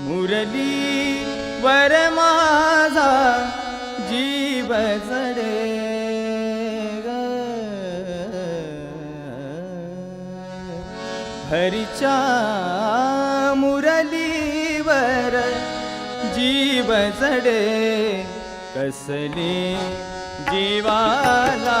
मुरली वर माझा जीव जडे ग. मुरलीवर जीव जडे कसली जीवाला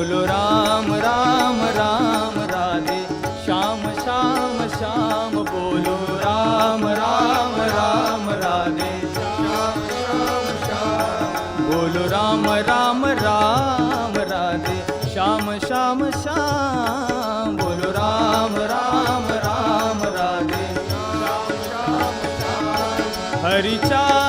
बोलो राम राम राम राधे। श्याम श्याम श्याम बोलो राम राम राम राधे। श्याम श्याम श्याम बोलो राम राम राम राधे। श्याम श्याम श्याम बोलो राम राम राम राधे। श्याम श्याम श्याम हरिचा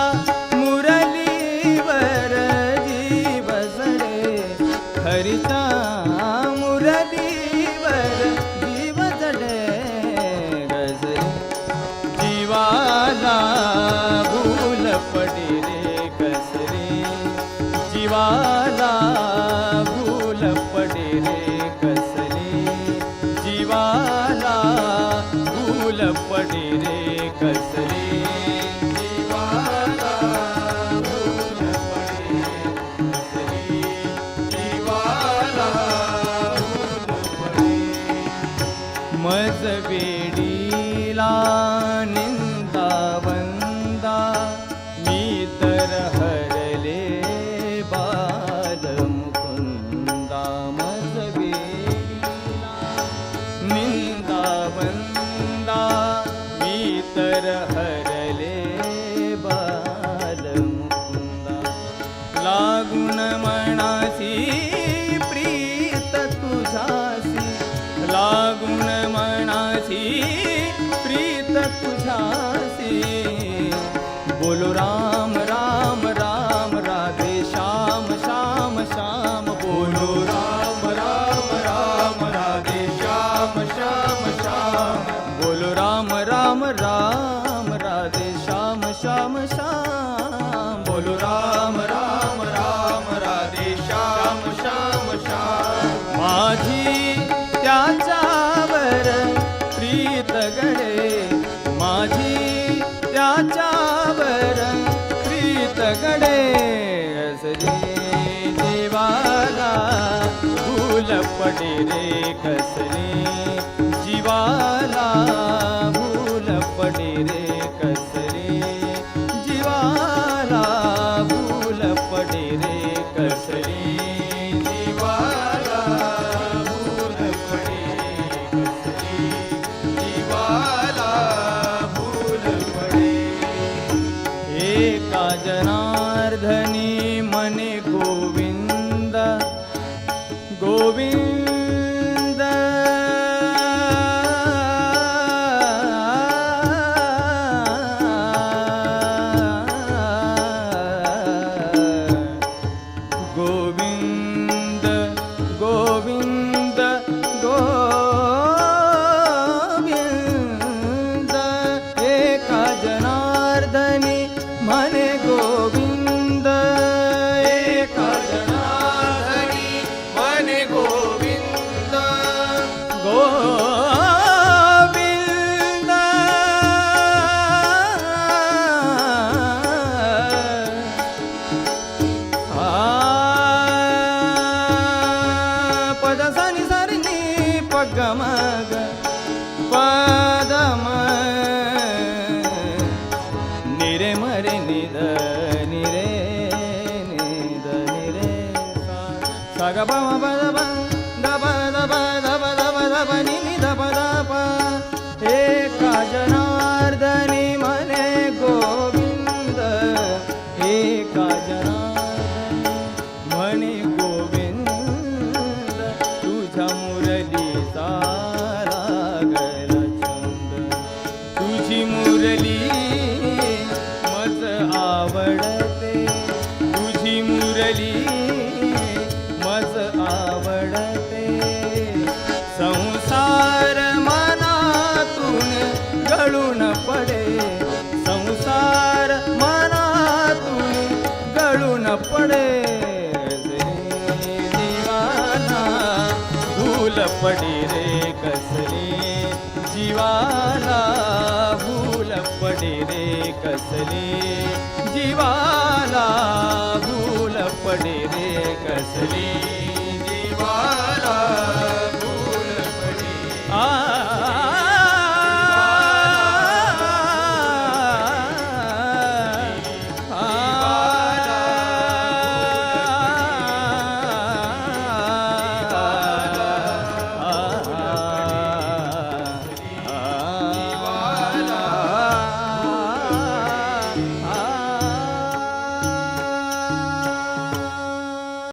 रे कसले? जीवाला भूल पडे रे कसले? जीवाला भूल पडे कसले? जीवाला भूल पडे मज तुझासी बोलो राम राम पडे रे कसली जीवाला भूल पडे रे कसली जीवाला भूल पडे रे कसली जीवाला भूल पडे कसली जीवाला भूल पडे एका जनार्दनी गमग पादम। निरे मरे निद निरे निद निरे सा। ग आवडते. तुझी मुरली मज आवडते. संसार मनातून गळून पडे. संसार मनातून गळून पडे. दिवाना भूल पडी रे. वाटे रे कसले जीवाला भूल पडे रे कसले जीवाला भूल पडे आ